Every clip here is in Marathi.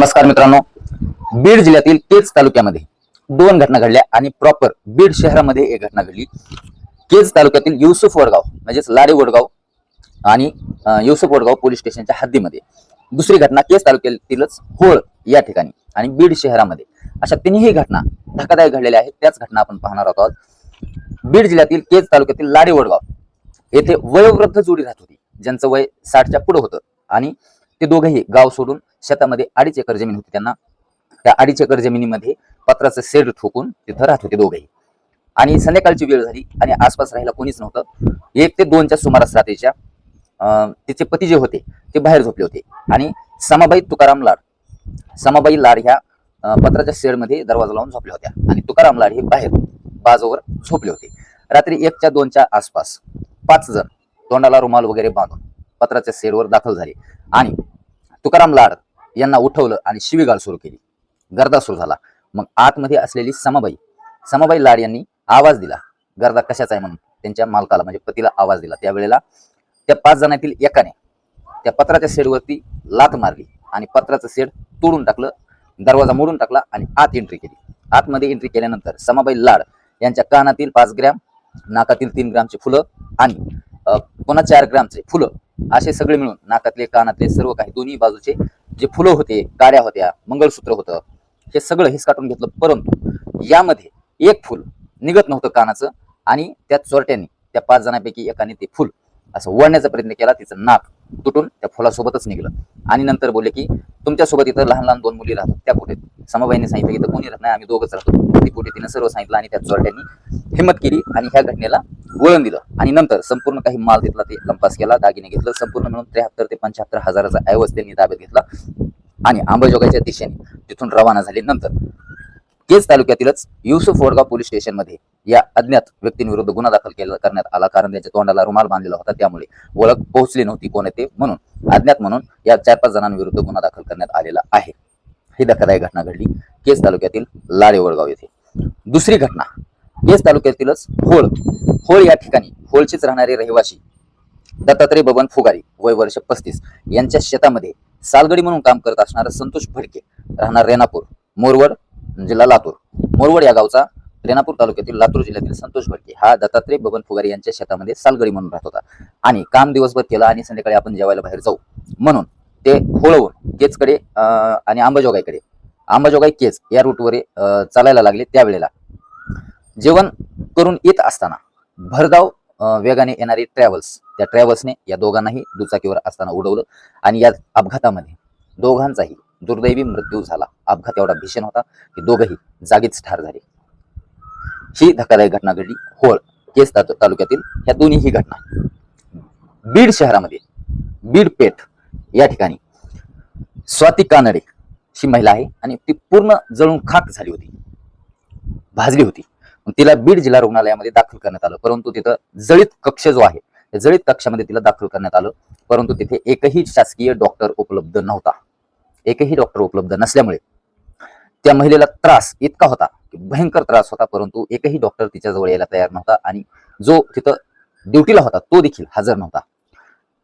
नमस्कार मित्रांनो. बीड जिल्ह्यातील केज तालुक्यामध्ये दोन घटना घडल्या आणि प्रॉपर बीड शहरामध्ये एक घटना घडली. केज तालुक्यातील युसुफ वडगाव म्हणजेच लाडे वडगाव आणि युसुफ वडगाव पोलीस स्टेशनच्या हद्दीमध्ये. दुसरी घटना केज तालुक्यातीलच होळ या ठिकाणी आणि बीड शहरामध्ये. अशा तिन्ही घटना धक्कादायक घडलेल्या आहेत. त्याच घटना आपण पाहणार आहोत बीड जिल्ह्यातील केज तालुक्यातील लाडे वडगाव येथे वयोवृद्ध जोडी राहत होती. ज्यांचं वय साठच्या पुढे होतं आणि ते दोघंही गाव सोडून शेतामध्ये अडीच एकर जमीन होती त्यांना. त्या अडीच एकर जमिनीमध्ये पत्राचं शेड ठोकून तिथं राहत होते दोघंही. आणि संध्याकाळची वेळ झाली आणि आसपास राहायला कोणीच नव्हतं. एक ते दोनच्या सुमारास रात्रीच्या तिचे पती जे होते ते बाहेर झोपले होते. आणि समाबाई तुकाराम लाड समाबाई लाड ह्या पत्राच्या शेडमध्ये दरवाजा लावून झोपल्या होत्या. आणि तुकाराम लाड हे बाहेर बाजूवर झोपले होते. रात्री एकच्या दोनच्या आसपास पाच जण तोंडाला रुमाल वगैरे बांधून पत्राच्या शेडवर दाखल झाले. आणि तुकाराम लाड यांना उठवलं आणि शिवीगाळ सुरू केली. गर्दा सुरू झाला. मग आतमध्ये असलेली समाबाई समाबाई लाड यांनी आवाज दिला. गर्दा कशाचा आहे म्हणून? त्यांच्या मालकाला म्हणजे पतीला आवाज दिला. त्यावेळेला त्या पाच जणांतील एकाने त्या पत्राच्या शेडवरती लात मारली आणि पत्राचं शेड तोडून टाकलं दरवाजा मोडून टाकला आणि आत एंट्री केली. आतमध्ये एंट्री केल्यानंतर समाबाई लाड यांच्या कानातील पाच ग्रॅम नाकातील तीन ग्रामचे फुलं आणि पुन्हा चार ग्रामचे फुलं असे सगळे मिळून नाकातले कानातले सर्व काही दोन्ही बाजूचे जे फुलं होते काड्या होत्या मंगळसूत्र होतं हे सगळं हिसकाटून घेतलं. परंतु यामध्ये एक फुल निघत नव्हतं कानाचं आणि त्या चोरट्यांनी त्या पाच जणांपैकी एकाने ते फुल असं ओढण्याचा प्रयत्न केला तिचं नाक तुटून त्या फुलासोबतच निघलं. आणि नंतर बोलले की तुमच्यासोबत इथं लहान लहान दोन मुली राहतात त्या कुठे समबाईने सांगितलं की इथं कोणी राहत नाही आम्ही दोघंच राहतो. ती कुठे तिनं सर्व सांगितलं आणि त्या चोरट्यांनी हिंमत केली आणि ह्या घटनेला वळण दिलं. आणि नंतर संपूर्ण काही माल घेतला ते लंपास केला दागिने घेतलं संपूर्ण मिळून त्र्याहत्तर ते पंच्याहत्तर हजाराचा ऐवज त्यांनी ताब्यात घेतला. आणि अंबाजोगाईच्या दिशेने तिथून रवाना झाले. नंतर केज तालुक्यातीलच युसुफ वडगाव पोलीस स्टेशनमध्ये या अज्ञात व्यक्तींविरुद्ध गुन्हा दाखल केला करण्यात आला. कारण त्यांच्या तोंडाला रुमाल बांधलेला होता. त्यामुळे ओळख पोहोचली नव्हती. कोण येते म्हणून अज्ञात म्हणून या चार पाच जणांविरुद्ध गुन्हा दाखल करण्यात आलेला आहे. ही धक्कादायक घटना घडली केज तालुक्यातील लाडेवळगाव येथे. दुसरी घटना केज तालुक्यातीलच होळ. होळ या ठिकाणी होळचेच राहणारे रहिवासी दत्तात्रय बबन फुगारी वय वर्ष पस्तीस यांच्या शेतामध्ये सालगडी म्हणून काम करत असणारा संतोष भडके राहणार रेणापूर मोरवड म्हणजे जिल्हा लातूर मोरवड या गावचा रेणापूर तालुक्यातील लातूर जिल्ह्यातील संतोष भटके हा दत्तात्रय बबन फुगारी यांच्या शेतामध्ये सालगडी म्हणून राहत होता. आणि काम दिवसभर केला आणि संध्याकाळी आपण जेवायला बाहेर जाऊ. म्हणून ते होळवून केचकडे आणि आंबाजोगाईकडे आंबाजोगाई केच या रूटवर चालायला लागले त्यावेळेला. जेवण करून येत असताना भरधाव वेगाने येणारी ट्रॅव्हल्स त्या ट्रॅव्हल्सने या दोघांनाही दुचाकीवर असताना उडवलं आणि या अपघातामध्ये दोघांचाही दुर्दैवी मृत्यू झाला. अपघात एवढा भीषण होता की दोघंही जागीच ठार झाले. ही धक्कादायक घटना घडली होळ केस तालुक्यातील ह्या दोन्हीही घटना. बीड शहरामध्ये बीड पेठ या ठिकाणी स्वाती कानडे ही महिला आहे आणि ती पूर्ण जळून खाक झाली होती. भाजली होती. तिला बीड जिल्हा रुग्णालयामध्ये दाखल करण्यात आलं. परंतु तिथं जळीत कक्ष जो आहे त्या जळीत कक्षामध्ये तिला दाखल करण्यात आलं. परंतु तिथे एकही शासकीय डॉक्टर उपलब्ध नव्हता. एकही डॉक्टर उपलब्ध नसल्यामुळे त्या महिलेला त्रास इतका होता की भयंकर त्रास होता परंतु एकही डॉक्टर तिच्याजवळ यायला तयार नव्हता आणि जो तिथं ड्युटीला होता तो देखील हजर नव्हता.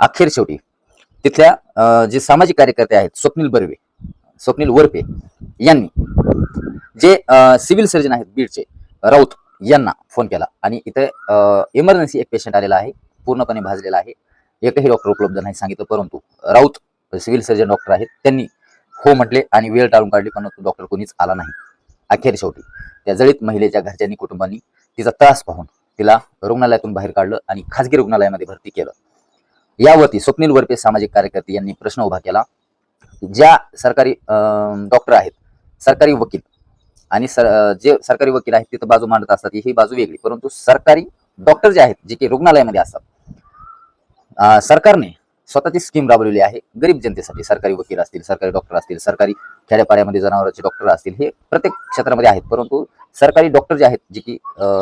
अखेर शेवटी तिथल्या जे सामाजिक कार्यकर्ते आहेत स्वप्नील बर्वे स्वप्नील वरपे यांनी जे सिव्हिल सर्जन आहेत बीडचे राऊत यांना फोन केला आणि इथे इमर्जन्सी एक पेशंट आलेला आहे पूर्णपणे भाजलेला आहे. एकही डॉक्टर उपलब्ध नाही सांगितलं परंतु राऊत सिव्हिल सर्जन डॉक्टर आहेत त्यांनी हो म्हटले आणि वेळ टाळून काढली परंतु डॉक्टर कोणीच आला नाही. अखेर शेवटी त्या जळीत महिलेच्या घरच्यांनी कुटुंबांनी तिचा त्रास पाहून तिला रुग्णालयातून बाहेर काढलं आणि खासगी रुग्णालयामध्ये भरती केलं. यावरती स्वप्नील वरपे सामाजिक कार्यकर्ते यांनी प्रश्न उभा केला. ज्या सरकारी डॉक्टर आहेत सरकारी वकील आणि सर जे सरकारी वकील आहेत तिथं बाजू मांडत असतात ही बाजू वेगळी. परंतु सरकारी डॉक्टर जे आहेत जे की रुग्णालयामध्ये असतात सरकारने स्वतःची स्कीम राबवलेली आहे. गरीब जनतेसाठी सरकारी वकील असतील सरकारी डॉक्टर असतील सरकारी खेड्यापाड्यामध्ये जनावरांचे डॉक्टर असतील हे प्रत्येक क्षेत्रामध्ये आहेत. परंतु सरकारी डॉक्टर जे आहेत जे की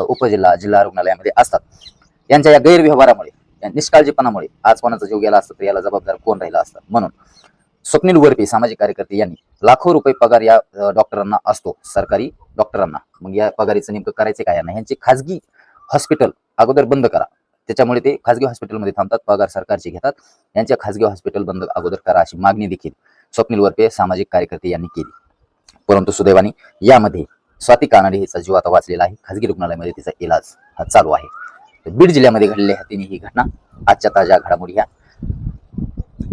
उपजिल्हा जिल्हा रुग्णालयामध्ये असतात यांच्या या गैरव्यवहारामुळे निष्काळजीपणामुळे आज कोणाचा जीव गेला असता तर याला जबाबदार कोण राहिला असतं? म्हणून स्वप्नील वरपे सामाजिक कार्यकर्ते यांनी लाखो रुपये पगार या डॉक्टरांना असतो सरकारी डॉक्टरांना मग या पगारीचं नेमकं करायचं काय? यांना यांची खाजगी हॉस्पिटल अगोदर बंद करा. त्याच्यामुळे ते खाजगी हॉस्पिटलमध्ये थांबतात पगार सरकारचे घेतात. यांच्या खाजगी हॉस्पिटल बंद अगोदर करा अशी मागणी देखील स्वप्नील वरपे सामाजिक कार्यकर्ते यांनी केली. परंतु सुदैवाने यामध्ये स्वाती कानडे हिचा जीव आता वाचलेला आहे. खाजगी रुग्णालयामध्ये तिचा इलाज हा चालू आहे. बीड जिल्ह्यामध्ये घडलेल्या तिने ही घटना आजच्या ताज्या घडामोडी ह्या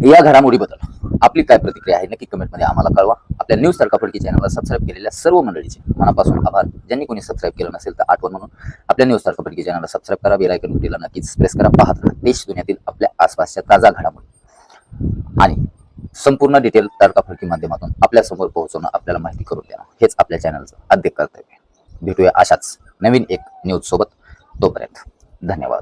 या घडामोडीबद्दल. आपली काय प्रतिक्रिया आहे नक्की कमेंटमध्ये आम्हाला कळवा. आपल्या न्यूज तडका चॅनलला सबस्क्राईब केलेल्या सर्व मंडळीचे मनापासून आभार. ज्यांनी कोणी सबस्क्राईब केलं नसेल तर आठवण म्हणून आपल्या न्यूज तडका चॅनलला सबस्क्राईब करा बेलायकन घंटीला नक्कीच प्रेस करा. पाहत राहा देश दुनियातील आपल्या आसपासच्या ताजा घडामोडी. आणि संपूर्ण डिटेल तडकाफडकी माध्यमातून आपल्यासमोर पोहोचवणं आपल्याला माहिती करून देणं हेच आपल्या चॅनलचं आद्य कर्तव्य भेटूया अशाच नवीन एक न्यूज सोबत. तोपर्यंत धन्यवाद.